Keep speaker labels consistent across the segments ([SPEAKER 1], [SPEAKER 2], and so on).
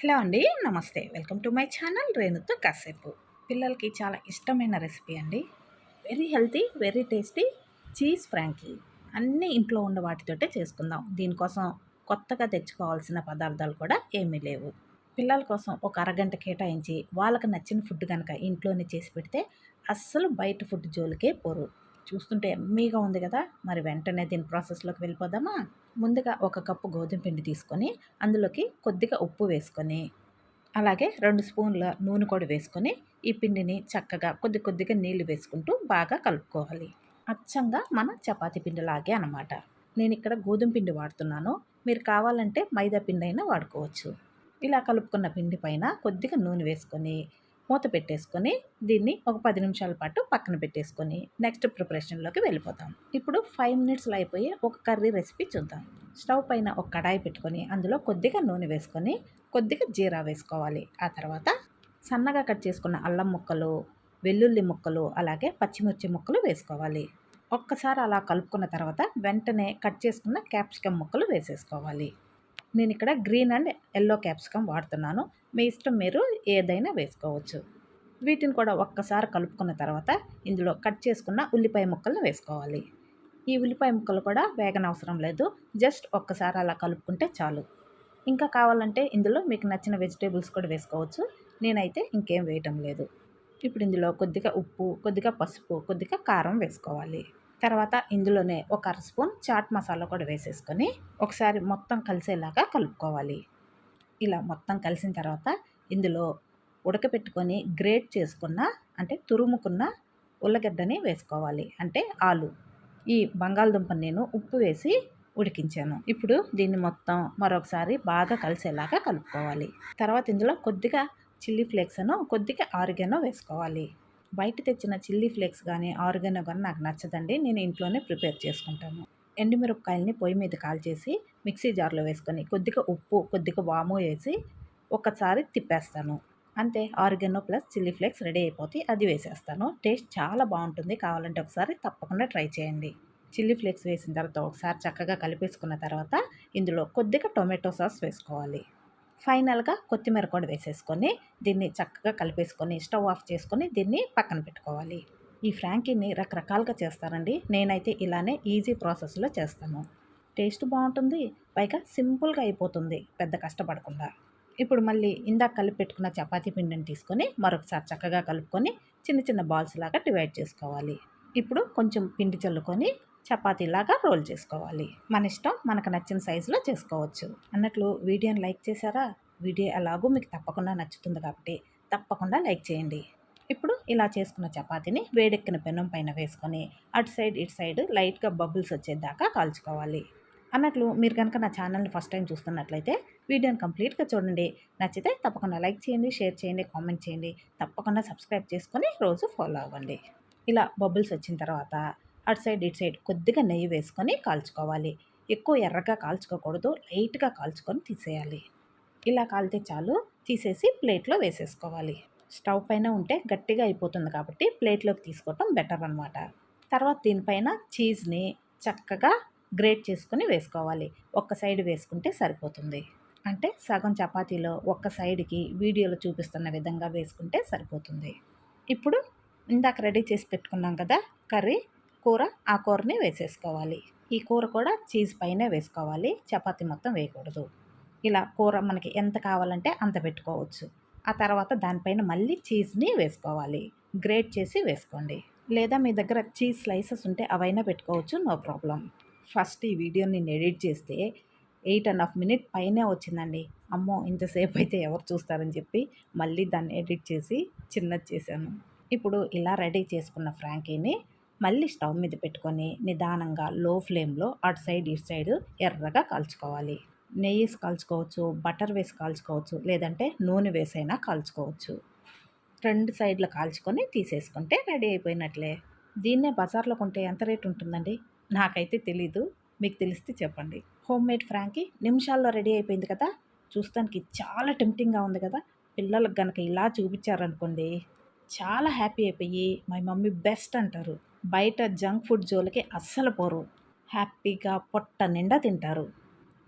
[SPEAKER 1] Hello అండి నమస్తే. Welcome to my channel రేణుతో కాసేపు. పిల్లలకి చాలా ఇష్టమైన రెసిపీ అండి. Very healthy very tasty cheese frankie. అన్నీ ఇంట్లో ఉన్న వాటితోటే చేసుకుందాం. దీనికోసం కొత్తగా తెచ్చుకోవాల్సిన పదార్థాలు కూడా ఏమీ లేవు. పిల్లల కోసం ఒక అరగంట కేటాయించి వాళ్ళకి నచ్చిన ఫుడ్ కనుక ఇంట్లోనే చేసి పెడితే అస్సలు బయట ఫుడ్ జోలికే పోరు. చూస్తుంటే ఎమ్మీగా ఉంది కదా. మరి వెంటనే దీని ప్రాసెస్లోకి వెళ్ళిపోదామా? ముందుగా ఒక కప్పు గోధుమ పిండి తీసుకొని అందులోకి కొద్దిగా ఉప్పు వేసుకొని అలాగే రెండు స్పూన్ల నూనె కూడా వేసుకొని ఈ పిండిని చక్కగా కొద్ది కొద్దిగా నీళ్ళు వేసుకుంటూ బాగా కలుపుకోవాలి. అచ్చంగా మన చపాతీ పిండిలాగే అనమాట నేను ఇక్కడ గోధుమ పిండి వాడుతున్నాను. మీరు కావాలంటే మైదా పిండి అయినా వాడుకోవచ్చు. ఇలా కలుపుకున్న పిండి పైన కొద్దిగా నూనె వేసుకొని మూత పెట్టేసుకొని దీన్ని ఒక పది నిమిషాల పాటు పక్కన పెట్టేసుకొని నెక్స్ట్ ప్రిపరేషన్లోకి వెళ్ళిపోతాం. ఇప్పుడు ఫైవ్ మినిట్స్లో అయిపోయి ఒక కర్రీ రెసిపీ చూద్దాం. స్టవ్ పైన ఒక కడాయి పెట్టుకొని అందులో కొద్దిగా నూనె వేసుకొని కొద్దిగా జీరా వేసుకోవాలి. ఆ తర్వాత సన్నగా కట్ చేసుకున్న అల్లం ముక్కలు వెల్లుల్లి ముక్కలు అలాగే పచ్చిమిర్చి ముక్కలు వేసుకోవాలి. ఒక్కసారి అలా కలుపుకున్న తర్వాత వెంటనే కట్ చేసుకున్న క్యాప్సికమ్ ముక్కలు వేసేసుకోవాలి. నేను ఇక్కడ గ్రీన్ అండ్ ఎల్లో క్యాప్సికమ్ వాడుతున్నాను. మీ ఇష్టం మీరు ఏదైనా వేసుకోవచ్చు. వీటిని కూడా ఒక్కసారి కలుపుకున్న తర్వాత ఇందులో కట్ చేసుకున్న ఉల్లిపాయ ముక్కలను వేసుకోవాలి. ఈ ఉల్లిపాయ ముక్కలు కూడా వేగనవసరం లేదు. జస్ట్ ఒక్కసారి అలా కలుపుకుంటే చాలు. ఇంకా కావాలంటే ఇందులో మీకు నచ్చిన వెజిటేబుల్స్ కూడా వేసుకోవచ్చు. నేనైతే ఇంకేం వేయటం లేదు. ఇప్పుడు ఇందులో కొద్దిగా ఉప్పు కొద్దిగా పసుపు కొద్దిగా కారం వేసుకోవాలి. తర్వాత ఇందులోనే ఒక అర స్పూన్ చాట్ మసాలా కూడా వేసేసుకొని ఒకసారి మొత్తం కలిసేలాగా కలుపుకోవాలి. ఇలా మొత్తం కలిసిన తర్వాత ఇందులో ఉడకపెట్టుకొని గ్రేట్ చేసుకున్న అంటే తురుముకున్న ఉల్లగడ్డని వేసుకోవాలి. అంటే ఆలు. ఈ బంగాళదుంపని నేను ఉప్పు వేసి ఉడికించాను. ఇప్పుడు దీన్ని మొత్తం మరొకసారి బాగా కలిసేలాగా కలుపుకోవాలి. తర్వాత ఇందులో కొద్దిగా చిల్లీ ఫ్లేక్స్ అను కొద్దిగా ఆరిగానో వేసుకోవాలి. బయట తెచ్చిన చిల్లీ ఫ్లేక్స్ కానీ ఆర్గానో కానీ నాకు నచ్చదండి. నేను ఇంట్లోనే ప్రిపేర్ చేసుకుంటాను. ఎండుమిరపకాయలని పొయ్యి మీద కాల్చేసి మిక్సీ జార్లో వేసుకొని కొద్దిగా ఉప్పు కొద్దిగా వాము వేసి ఒకసారి తిప్పేస్తాను. అంతే oregano plus chilli flakes ready అయిపోతే అది వేసేస్తాను. టేస్ట్ చాలా బాగుంటుంది. కావాలంటే ఒకసారి తప్పకుండా ట్రై చేయండి. చిల్లీ ఫ్లేక్స్ వేసిన తర్వాత ఒకసారి చక్కగా కలిపేసుకున్న తర్వాత ఇందులో కొద్దిగా టొమాటో సాస్ వేసుకోవాలి. ఫైనల్గా కొత్తిమీర కూడా వేసేసుకొని దీన్ని చక్కగా కలిపేసుకొని స్టవ్ ఆఫ్ చేసుకొని దీన్ని పక్కన పెట్టుకోవాలి. ఈ ఫ్రాంకీని రకరకాలుగా చేస్తారండి. నేనైతే ఇలానే ఈజీ ప్రాసెస్లో చేస్తాను. టేస్ట్ బాగుంటుంది పైగా సింపుల్గా అయిపోతుంది పెద్ద కష్టపడకుండా. ఇప్పుడు మళ్ళీ ఇందాక కలిపి పెట్టుకున్న చపాతీ పిండిని తీసుకొని మరొకసారి చక్కగా కలుపుకొని చిన్న చిన్న బాల్స్ లాగా డివైడ్ చేసుకోవాలి. ఇప్పుడు కొంచెం పిండి చల్లుకొని చపాతీలాగా రోల్ చేసుకోవాలి. మన ఇష్టం మనకు నచ్చిన సైజులో చేసుకోవచ్చు. అన్నట్లు వీడియోని లైక్ చేశారా? వీడియో ఎలాగో మీకు తప్పకుండా నచ్చుతుంది కాబట్టి తప్పకుండా లైక్ చేయండి. ఇప్పుడు ఇలా చేసుకున్న చపాతీని వేడెక్కిన పెనం పైన వేసుకొని అటు సైడ్ ఇటు సైడ్ లైట్గా బబుల్స్ వచ్చేదాకా కాల్చుకోవాలి. అన్నట్లు మీరు కనుక నా ఛానల్ని ఫస్ట్ టైం చూస్తున్నట్లయితే వీడియోని కంప్లీట్గా చూడండి. నచ్చితే తప్పకుండా లైక్ చేయండి షేర్ చేయండి కామెంట్ చేయండి. తప్పకుండా సబ్స్క్రైబ్ చేసుకొని రోజు ఫాలో అవ్వండి. ఇలా బబుల్స్ వచ్చిన తర్వాత అటు సైడ్ ఇటు సైడ్ కొద్దిగా నెయ్యి వేసుకొని కాల్చుకోవాలి. ఎక్కువ ఎర్రగా కాల్చుకోకూడదు లైట్గా కాల్చుకొని తీసేయాలి. ఇలా కాలితే చాలు తీసేసి ప్లేట్లో వేసేసుకోవాలి. స్టవ్ పైన ఉంటే గట్టిగా అయిపోతుంది కాబట్టి ప్లేట్లోకి తీసుకోవటం బెటర్ అనమాట తర్వాత దీనిపైన చీజ్ని చక్కగా గ్రేట్ చేసుకొని వేసుకోవాలి. ఒక్క సైడ్ వేసుకుంటే సరిపోతుంది. అంటే సగం చపాతీలో ఒక్క సైడ్కి వీడియోలో చూపిస్తున్న విధంగా వేసుకుంటే సరిపోతుంది. ఇప్పుడు ఇందాక రెడీ చేసి పెట్టుకున్నాం కదా కర్రీ కూర ఆ కూరని వేసేసుకోవాలి. ఈ కూర కూడా చీజ్ పైనే వేసుకోవాలి. చపాతి మొత్తం వేయకూడదు. ఇలా కూర మనకి ఎంత కావాలంటే అంత పెట్టుకోవచ్చు. ఆ తర్వాత దానిపైన మళ్ళీ చీజ్ని వేసుకోవాలి. గ్రేట్ చేసి వేసుకోండి. లేదా మీ దగ్గర చీజ్ స్లైసెస్ ఉంటే అవైనా పెట్టుకోవచ్చు. No problem. ఫస్ట్ ఈ వీడియోని నేను ఎడిట్ చేస్తే ఎయిట్ అండ్ హాఫ్ మినిట్ పైనే వచ్చిందండి. అమ్మో ఇంతసేపు అయితే ఎవరు చూస్తారని చెప్పి మళ్ళీ దాన్ని ఎడిట్ చేసి చిన్నది చేశాను. ఇప్పుడు ఇలా రెడీ చేసుకున్న ఫ్రాంకీని మళ్ళీ స్టవ్ మీద పెట్టుకొని నిదానంగా లో ఫ్లేమ్లో అటు సైడ్ ఇటు సైడ్ ఎర్రగా కాల్చుకోవాలి. నెయ్యి వేసి కాల్చుకోవచ్చు బటర్ వేసి కాల్చుకోవచ్చు లేదంటే నూనె వేసైనా కాల్చుకోవచ్చు. రెండు సైడ్లు కాల్చుకొని తీసేసుకుంటే రెడీ అయిపోయినట్లే. దీన్నే బజార్లో కొంటే ఎంత రేట్ ఉంటుందండి? నాకైతే తెలీదు. మీకు తెలిస్తే చెప్పండి. హోమ్ మేడ్ ఫ్రాంకీ నిమిషాల్లో రెడీ అయిపోయింది కదా? చూస్తానికి చాలా టెంప్టింగ్గా ఉంది కదా? పిల్లలకు గనక ఇలా చూపించారనుకోండి చాలా హ్యాపీ అయిపోయి మై మమ్మీ బెస్ట్ అంటారు. బయట జంక్ ఫుడ్ జోలికి అస్సలు పోరు. హ్యాపీగా పొట్ట నిండా తింటారు.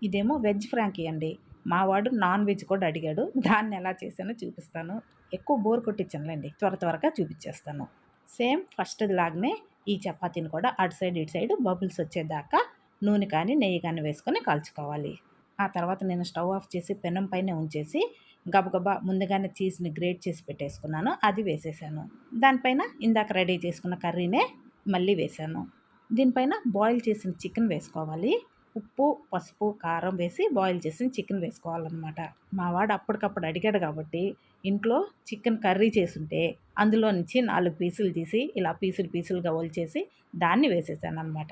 [SPEAKER 1] ఇదేమో వెజ్ ఫ్రాంకీ అండి. మావాడు నాన్ వెజ్ కూడా అడిగాడు. దాన్ని ఎలా చేశానో చూపిస్తాను. ఎక్కువ బోర్ కొట్టించనులేండి. త్వర త్వరగా చూపించేస్తాను. సేమ్ ఫస్ట్ లాగానే ఈ చపాతీని కూడా అటు సైడ్ ఇటు సైడ్ బబుల్స్ వచ్చేదాకా నూనె కానీ నెయ్యి కానీ వేసుకొని కాల్చుకోవాలి. ఆ తర్వాత నేను స్టవ్ ఆఫ్ చేసి పెనం పైన ఉంచేసి గబగబా ముందుగానే చీజ్ని గ్రేట్ చేసి పెట్టేసుకున్నాను. అది వేసేసాను. దానిపైన ఇందాక రెడీ చేసుకున్న కర్రీనే మళ్ళీ వేసాను. దీనిపైన బాయిల్ చేసిన చికెన్ వేసుకోవాలి. ఉప్పు పసుపు కారం వేసి బాయిల్ చేసిన చికెన్ వేసుకోవాలన్నమాట. మా వాడు అప్పటికప్పుడు అడిగాడు కాబట్టి ఇంట్లో చికెన్ కర్రీ చేసుంటే అందులో నుంచి నాలుగు పీసులు తీసి ఇలా పీసులు పీసులుగా ఒలిచేసి దాన్ని వేసేసాను అనమాట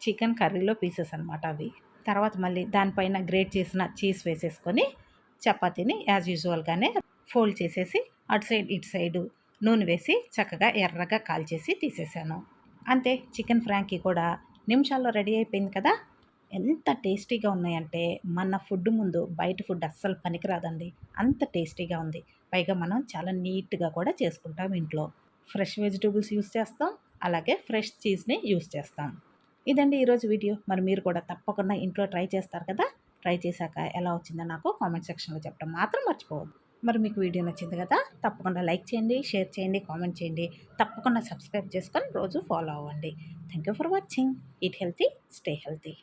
[SPEAKER 1] చికెన్ కర్రీలో పీసెస్ అనమాట అవి. తర్వాత మళ్ళీ దానిపైన గ్రేట్ చేసిన చీజ్ వేసేసుకొని చపాతీని యాజ్ యూజువల్గానే ఫోల్డ్ చేసేసి అటు సైడ్ ఇటు సైడు నూనె వేసి చక్కగా ఎర్రగా కాల్చేసి తీసేసాను. అంతే చికెన్ ఫ్రాంకీ కూడా నిమిషాల్లో రెడీ అయిపోయింది కదా? ఎంత టేస్టీగా ఉన్నాయంటే మన ఫుడ్ ముందు బయట ఫుడ్ అస్సలు పనికిరాదండి. అంత టేస్టీగా ఉంది. పైగా మనం చాలా నీట్గా కూడా చేసుకుంటాం ఇంట్లో. ఫ్రెష్ వెజిటేబుల్స్ యూస్ చేస్తాం అలాగే ఫ్రెష్ చీజ్ని యూస్ చేస్తాం. ఇదండి ఈరోజు వీడియో. మరి మీరు కూడా తప్పకుండా ఇంట్లో ట్రై చేస్తారు కదా? ట్రై చేశాక ఎలా వచ్చిందో నాకు కామెంట్ సెక్షన్లో చెప్పడం మాత్రం మర్చిపోవద్దు. మరి మీకు వీడియో నచ్చింది కదా తప్పకుండా లైక్ చేయండి షేర్ చేయండి కామెంట్ చేయండి. తప్పకుండా సబ్స్క్రైబ్ చేసుకొని రోజు ఫాలో అవ్వండి. Thank you for watching eat healthy stay healthy